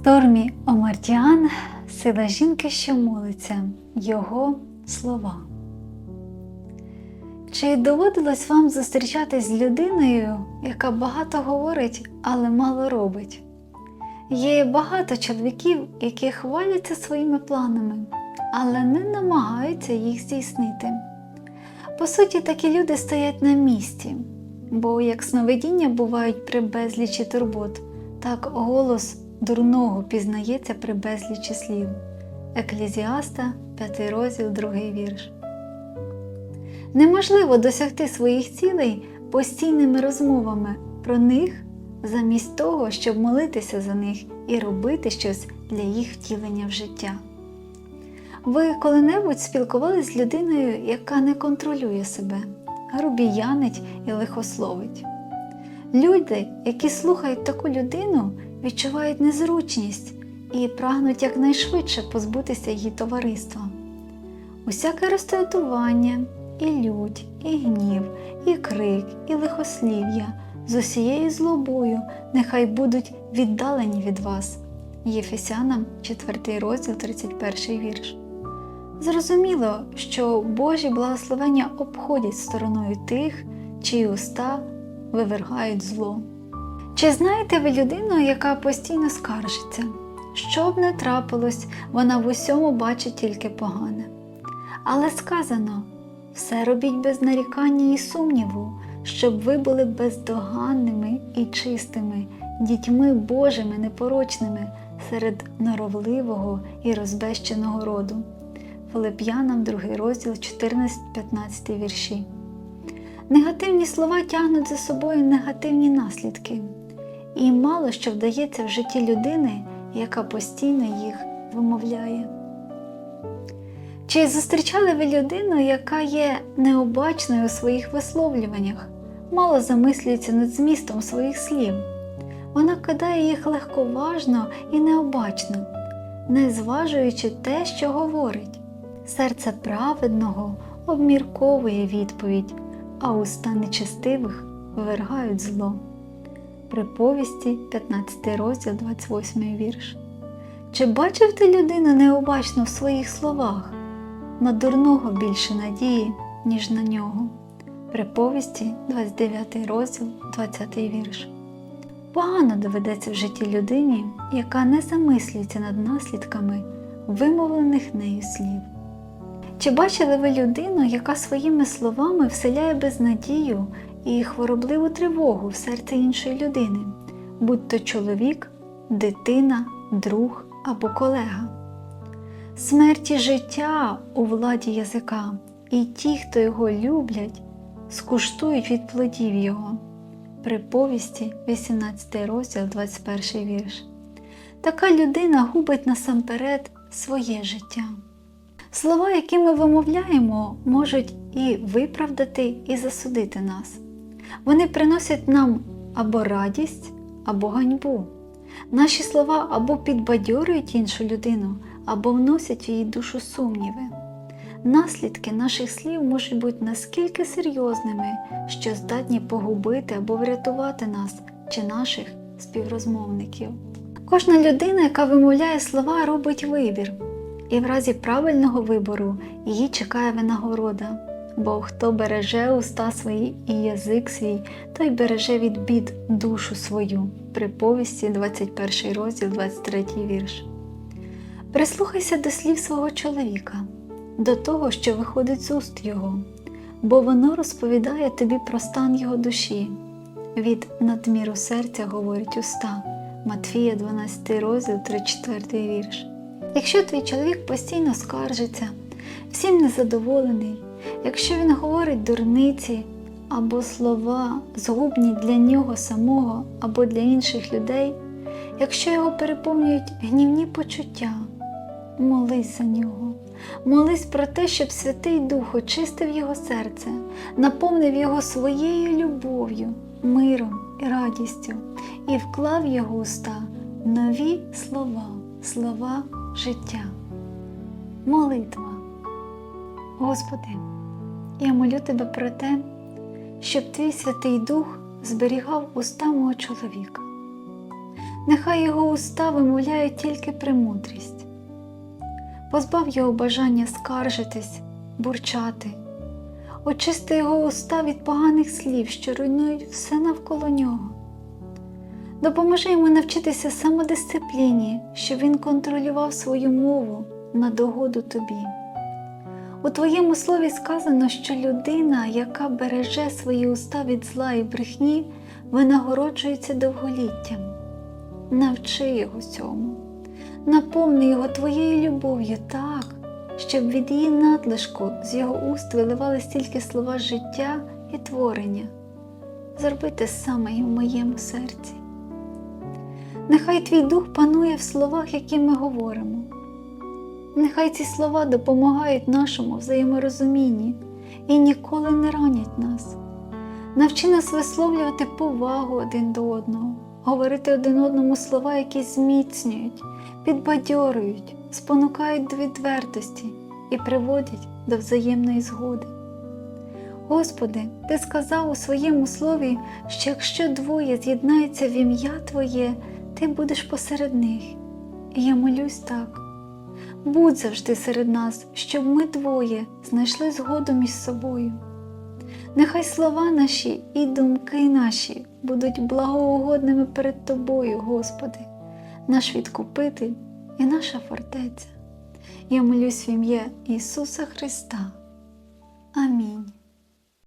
Стормі Омартіан сила жінки, що молиться, його слова. Чи доводилось вам зустрічатись з людиною, яка багато говорить, але мало робить? Є багато чоловіків, які хваляться своїми планами, але не намагаються їх здійснити. По суті, такі люди стоять на місці, бо як сновидіння бувають при безлічі турбот, так голос дурного пізнається при безлічі слів. Еклезіаста, 5 розділ, 2 вірш. Неможливо досягти своїх цілей постійними розмовами про них, замість того, щоб молитися за них і робити щось для їх втілення в життя. Ви коли-небудь спілкувалися з людиною, яка не контролює себе, грубіянить і лихословить. Люди, які слухають таку людину, відчувають незручність і прагнуть якнайшвидше позбутися її товариства. Усяке розтратування, і лють, і гнів, і крик, і лихослів'я з усією злобою нехай будуть віддалені від вас. Єфесянам 4 розділ 31 вірш. Зрозуміло, що Божі благословення обходять стороною тих, чиї уста вивергають зло. Чи знаєте ви людину, яка постійно скаржиться? Що б не трапилось, вона в усьому бачить тільки погане. Але сказано все робіть без нарікання і сумніву, щоб ви були бездоганними і чистими, дітьми Божими непорочними серед норовливого і розбещеного роду. Филип'янам 2 розділ 14-15 вірші. Негативні слова тягнуть за собою негативні наслідки, і мало що вдається в житті людини, яка постійно їх вимовляє. Чи зустрічали ви людину, яка є необачною у своїх висловлюваннях, мало замислюється над змістом своїх слів? Вона кидає їх легковажно і необачно, не зважуючи те, що говорить. Серце праведного обмірковує відповідь, а уста нечестивих вивергають зло. Приповісті 15 розділ 28 вірш. Чи бачив ти людину необачно в своїх словах? На дурного більше надії, ніж на нього. Приповісті 29 розділ 20 вірш. Погано доведеться в житті людині, яка не замислюється над наслідками вимовлених нею слів. Чи бачили ви людину, яка своїми словами вселяє безнадію і хворобливу тривогу в серце іншої людини, будь то чоловік, дитина, друг або колега? Смерть і життя у владі язика, і ті, хто його люблять, скуштують від плодів його. Приповісті, 18 розділ, 21 вірш. Така людина губить насамперед своє життя. Слова, які ми вимовляємо, можуть і виправдати, і засудити нас. Вони приносять нам або радість, або ганьбу. Наші слова або підбадьорюють іншу людину, або вносять в її душу сумніви. Наслідки наших слів можуть бути наскільки серйозними, що здатні погубити або врятувати нас чи наших співрозмовників. Кожна людина, яка вимовляє слова, робить вибір, і в разі правильного вибору її чекає винагорода. Бо хто береже уста свої і язик свій, той береже від бід душу свою. Приповісті 21 розділ, 23 вірш. Прислухайся до слів свого чоловіка, до того, що виходить з уст його, бо воно розповідає тобі про стан його душі. Від надміру серця говорить уста. Матфія 12 розділ, 34 вірш. Якщо твій чоловік постійно скаржиться, всім незадоволений, якщо він говорить дурниці або слова, згубні для нього самого або для інших людей, якщо його переповнюють гнівні почуття, молись за нього, молись про те, щоб Святий Дух очистив його серце, наповнив його своєю любов'ю, миром і радістю і вклав його уста нові слова, слова життя. Молитва. Господи, я молю Тебе про те, щоб Твій Святий Дух зберігав уста мого чоловіка. Нехай його уста вимовляють тільки премудрість. Позбав його бажання скаржитись, бурчати, очисти його уста від поганих слів, що руйнують все навколо нього. Допоможи йому навчитися самодисципліні, щоб він контролював свою мову на догоду тобі. У твоєму слові сказано, що людина, яка береже свої уста від зла і брехні, винагороджується довголіттям. Навчи його цьому, наповни його твоєю любов'ю так, щоб від її надлишку з його уст виливали стільки слова життя і творення. Зроби те саме і в моєму серці. Нехай твій дух панує в словах, які ми говоримо. Нехай ці слова допомагають нашому взаєморозумінні і ніколи не ранять нас. Навчи нас висловлювати повагу один до одного, говорити один одному слова, які зміцнюють, підбадьорюють, спонукають до відвертості і приводять до взаємної згоди. Господи, Ти сказав у своєму слові, що якщо двоє з'єднаються в ім'я Твоє, Ти будеш посеред них. І я молюсь так. Будь завжди серед нас, щоб ми двоє знайшли згоду між собою. Нехай слова наші і думки наші будуть благоугодними перед Тобою, Господи, наш відкупитель і наша фортеця. Я молюсь в ім'я Ісуса Христа. Амінь.